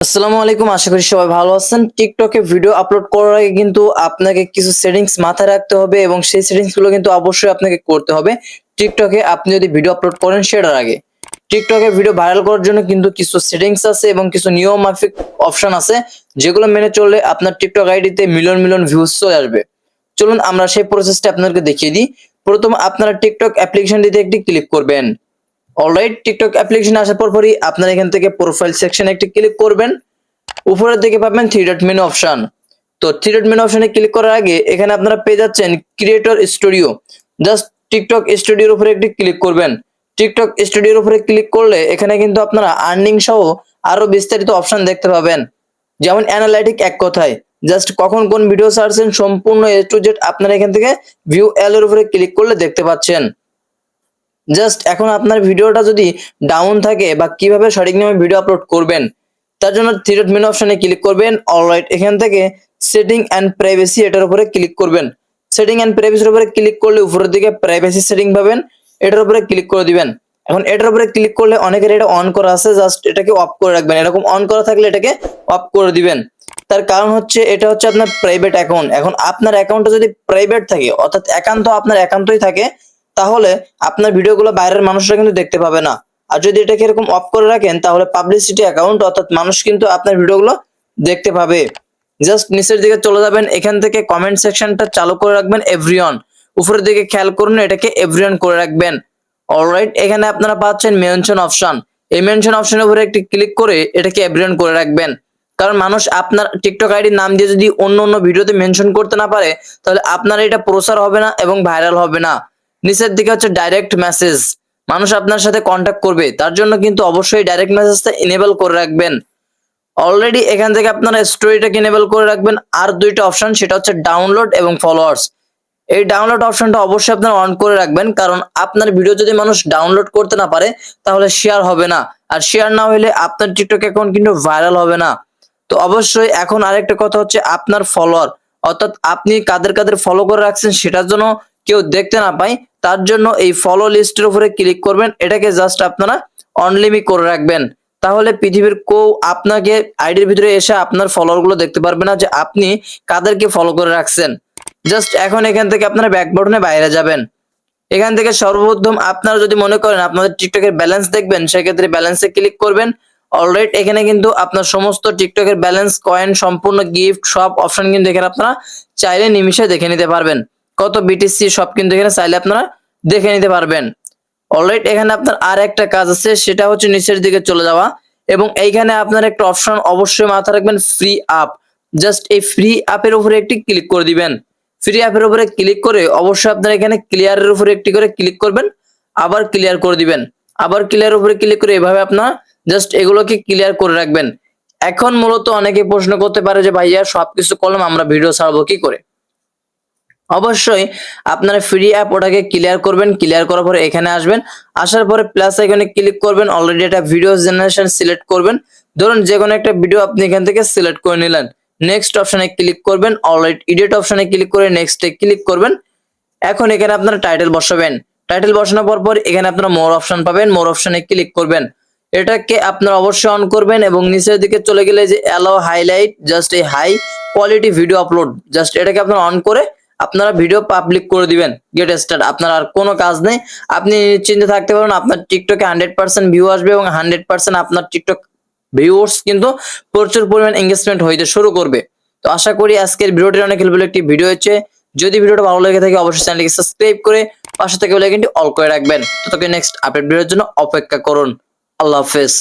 আসসালামু আলাইকুম, আশা করি সবাই ভালো আছেন। টিকটকে ভিডিও আপলোড করার আগে কিন্তু আপনাকে কিছু সেটিংস মাথায় রাখতে হবে এবং সেই সেটিংসগুলো কিন্তু অবশ্যই আপনাকে করতে হবে। টিকটকে আপনি যদি ভিডিও আপলোড করেন সেটার আগে। টিকটকে ভিডিও ভাইরাল করার জন্য কিন্তু কিছু সেটিংস আছে এবং কিছু নিয়ম মাফিক অপশন আছে, যেগুলো মেনে চললে আপনার টিকটক আইডিতে মিলিয়ন মিলিয়ন ভিউজ চলে আসবে। চলুন আমরা সেই প্রসেসটা আপনাদেরকে দেখিয়ে দিই। প্রথম আপনারা টিকটক অ্যাপ্লিকেশনটিতে একটি ক্লিক করবেন। অলরাইট টিকটক অ্যাপ্লিকেশন আসার পর পরই আপনারা এখান থেকে প্রোফাইল সেকশনে একটি ক্লিক করবেন। উপরের দিকে পাবেন থ্রি ডট মেনু অপশন তো থ্রি ডট মেনু অপশনে ক্লিক করার আগে এখানে আপনারা পেয়ে যাচ্ছেন ক্রিয়েটর স্টুডিও জাস্ট টিকটক স্টুডিওর উপরে একটি ক্লিক করবেন। টিকটক স্টুডিওর উপরে ক্লিক করলে এখানে কিন্তু আপনারা আর্নিং সহ আরও বিস্তারিত অপশন দেখতে পাবেন। যেমন অ্যানালাইটিক এক কথায়। জাস্ট কখন কোন ভিডিও ছাড়ছেন সম্পূর্ণ এ টু জেড আপনারা এখান থেকে ভিউ এল এর উপরে ক্লিক করলে দেখতে পাচ্ছেন। জাস্ট এখন আপনার ভিডিওটা যদি ডাউন থাকে বা কীভাবে সঠিক নিয়মে ভিডিও আপলোড করবেন, তার জন্য থ্রি ডট মেনু অপশনে ক্লিক করবেন। অলরাইট এখান থেকে সেটিং অ্যান্ড প্রাইভেসি এটার উপরে ক্লিক করবেন। সেটিং অ্যান্ড প্রাইভেসির উপরে ক্লিক করলে উপরের দিকে প্রাইভেসি সেটিং পাবেন। এটার উপরে ক্লিক করে দিবেন। এখন এটার উপরে ক্লিক করলে অনেকের এটা অন করা আছে জাস্ট এটাকে অফ করে রাখবেন। এরকম অন করা থাকলে এটাকে অফ করে দিবেন। তার কারণ হচ্ছে, এটা হচ্ছে আপনার প্রাইভেট অ্যাকাউন্ট এখন আপনার অ্যাকাউন্টটা যদি প্রাইভেট থাকে, অর্থাৎ একান্ত আপনার একান্তই থাকে তাহলে আপনার ভিডিওগুলো বাইরের মানুষরা কিন্তু দেখতে পাবে না। আর যদি এটাকে এরকম অফ করে রাখেন, তাহলে পাবলিসিটি অ্যাকাউন্ট অর্থাৎ মানুষ কিন্তু আপনার ভিডিওগুলো দেখতে পাবে। জাস্ট নিচের দিকে চলে যাবেন, এখান থেকে কমেন্ট সেকশনটা চালু করে রাখবেন এভরিওয়ান উপরের দিকে খেয়াল করুন, এটাকে এভরিওয়ান করে রাখবেন। অলরাইট এখানে আপনারা পাচ্ছেন মেনশন অপশন এই মেনশন অপশনের উপরে একটি ক্লিক করে এটাকে এভরিওয়ান করে রাখবেন। কারণ মানুষ আপনার টিকটক আইডির নাম দিয়ে যদি অন্য অন্য ভিডিওতে মেনশন করতে না পারে, তাহলে আপনার এটা প্রচার হবে না এবং ভাইরাল হবে না। নিচের দিকে হচ্ছে ডাইরেক্ট মেসেজ মানুষ আপনার সাথে কন্ট্যাক্ট করবে, তার জন্য কিন্তু অবশ্যই ডাইরেক্ট মেসেজটা ইনেবল করে রাখবেন। অলরেডি এখান থেকে আপনারা স্টোরিটাকে ইনেবল করে রাখবেন। আর দুইটা অপশন সেটা হচ্ছে ডাউনলোড এবং ফলোয়ার্স এই ডাউনলোড অপশনটা অবশ্যই আপনারা অন করে রাখবেন, কারণ আপনার ভিডিও যদি মানুষ ডাউনলোড করতে না পারে, তাহলে শেয়ার হবে না। আর শেয়ার না হলে আপনার টিকটক অ্যাকাউন্ট কিন্তু ভাইরাল হবে না। তো অবশ্যই এখন আরেকটা কথা হচ্ছে আপনার ফলোয়ার অর্থাৎ আপনি কাদের কাদের ফলো করে রাখছেন, সেটার জন্য কেউ দেখতে না পায়। তার জন্য এই ফলো লিস্টের উপরে ক্লিক করবেন। এটাকে জাস্ট আপনারা অনলিমি করে রাখবেন। তাহলে পৃথিবীর কেউ আপনাকে আইডির ভিতরে এসে আপনার ফলোয়ারগুলো দেখতে পারবে না যে আপনি কাদেরকে ফলো করে রাখছেন। জাস্ট এখন এখান থেকে আপনারা ব্যাক বাটনে বাইরে যাবেন। এখান থেকে সর্বপ্রথম আপনারা যদি মনে করেন আপনাদের টিকটকের ব্যালেন্স দেখবেন, সেক্ষেত্রে ব্যালেন্সে ক্লিক করবেন। অলরাইট এখানে কিন্তু আপনার সমস্ত টিকটকের ব্যালেন্স কয়েন সম্পূর্ণ গিফট সব অপশন কিন্তু এখানে আপনারা চাইলে নিমিশে দেখে নিতে পারবেন। কত বিটিসি সব কিন্তু এখানে চাইলে আপনারা দেখে নিতে পারবেন। অলরাইট এখানে আপনার আর একটা কাজ আছে, সেটা হচ্ছে নিচের দিকে চলে যাওয়া। এবং এইখানে আপনার একটা অপশন অবশ্যই মাথায় রাখবেন ফ্রি আপ জাস্ট এই ফ্রি অ্যাপের উপরে একটি ক্লিক করে দিবেন। ফ্রি অ্যাপের উপরে ক্লিক করে অবশ্যই আপনারা এখানে ক্লিয়ারের উপরে একটি করে ক্লিক করবেন, আবার ক্লিয়ার করে দিবেন। আবার ক্লিয়ার উপরে ক্লিক করে এভাবে আপনারা জাস্ট এগুলোকে ক্লিয়ার করে রাখবেন। এখন মূলত অনেকে প্রশ্ন করতে পারে যে, ভাইয়া, সবকিছু করলাম, আমরা ভিডিও ছাড়বো কি করে? অবশ্যই আপনারা ফ্রি অ্যাপ ওটাকে ক্লিয়ার করবেন ক্লিয়ার করার পরে এখানে আসবেন। আসার পরে প্লাস আইকনে ক্লিক করবেন অলরেডি একটা ভিডিও জেনারেশন সিলেক্ট করবেন। ধরুন যে কোনো একটা ভিডিও আপনি এখান থেকে সিলেক্ট করে নিলেন। নেক্সট অপশনে ক্লিক করবেন অলরেডি এডিট অপশনে ক্লিক করে নেক্সটে ক্লিক করবেন। এখন এখানে আপনারা টাইটেল বসাবেন। টাইটেল বসানোর পর পর এখানে আপনারা মোর অপশন পাবেন মোর অপশনে ক্লিক করবেন। এটাকে আপনারা অবশ্যই অন করবেন এবং নিচের দিকে চলে গেলে যে অ্যালাও হাইলাইট জাস্ট এই high quality video upload just এটাকে আপনারা অন করে আপনারা ভিডিও পাবলিক করে দিবেন গেট স্টার্ট আপনার আর কোনো কাজ নেই। আপনি নিশ্চিন্তে থাকতে পারেন আপনার টিকটকে হান্ড্রেড পার্সেন্ট ভিউ আসবে এবং হান্ড্রেড পার্সেন্ট আপনার টিকটক ভিউয়ার্স কিন্তু প্রচুর পরিমাণ এঙ্গেজমেন্ট হইতে শুরু করবে। তো আশা করি আজকের ভিডিওটি অনেক হেল্পফুল একটি ভিডিও হচ্ছে যদি ভিডিওটা ভালো লেগে থাকে, অবশ্যই চ্যানেলটিকে সাবস্ক্রাইব করে পাশে থেকে বেল আইকনটি অল করে রাখবেন। ততক্ষণ নেক্সট আপডেট ভিডিওর জন্য অপেক্ষা করুন। আল্লাহ হাফেজ।